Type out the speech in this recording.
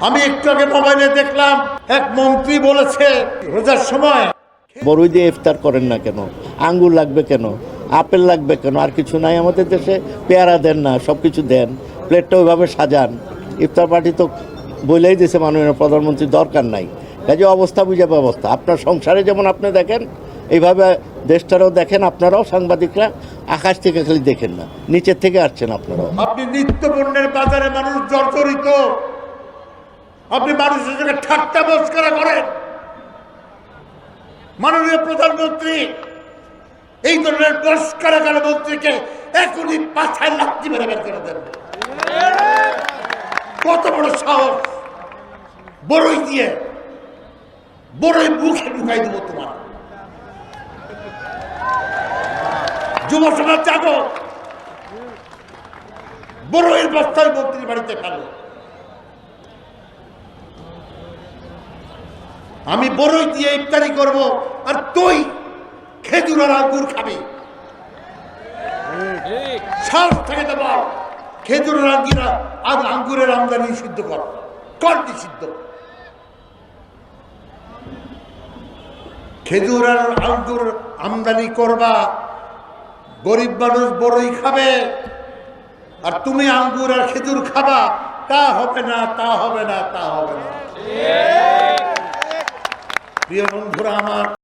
আমি একটু আগে মোবাইলে দেখলাম এক মন্ত্রী বলেছে রোজার সময় বড়ই দিয়ে ইফতার করেন না কেন? আঙ্গুর লাগবে কেন? আপেল লাগবে কেন? আর কিছু নাই আমাদের দেশে? পেয়ারা দেন না সব কিছু দেন। প্লেটটা ওইভাবে সাজান। ইফতার পার্টি তো বলেই দিয়েছে মাননীয় প্রধানমন্ত্রী দরকার নাই। কাজে অবস্থা বুঝে ব্যবস্থা আপনার সংসারে যেমন আপনি দেখেন এইভাবে দেশটারও দেখেন আপনারাও সাংবাদিকরা আকাশ থেকে খালি দেখেন না নিচের থেকে আসছেন আপনারাও। আপনি নিত্য পণ্যের বাজারে মানুষ জর্জরিত। আপনি মানুষের সঙ্গে ঠাট্টা মস্করা করেন। মাননীয় প্রধানমন্ত্রী, এই ধরনের মস্করাকার মন্ত্রীকে এখনই পাছায় লাঠি মেরে বের করে দেন। কত বড় সাহস। বড়ই দিয়ে, বড়ই মুখে ঢুকাই দেবো তোমার। যুব সমাজ জাগো। বড়ইয়ের বস্তায় মন্ত্রীর বাড়িতে ফেলো। আমি বড়ই দিয়ে ইফতারি করব আর তুই খেজুর আর আঙ্গুর খাবি। খেজুর আর আঙ্গুর আর আঙ্গুরের আমদানি সিদ্ধ কর। কর নিষিদ্ধ খেজুর আর আঙ্গুর আমদানি করবা। গরিব মানুষ বড়ই খাবে। আর তুমি আঙ্গুর আর খেজুর খাবা। তা হবে না, তা হবে না, তা হবে না। প্রিয় বন্ধুরা আমার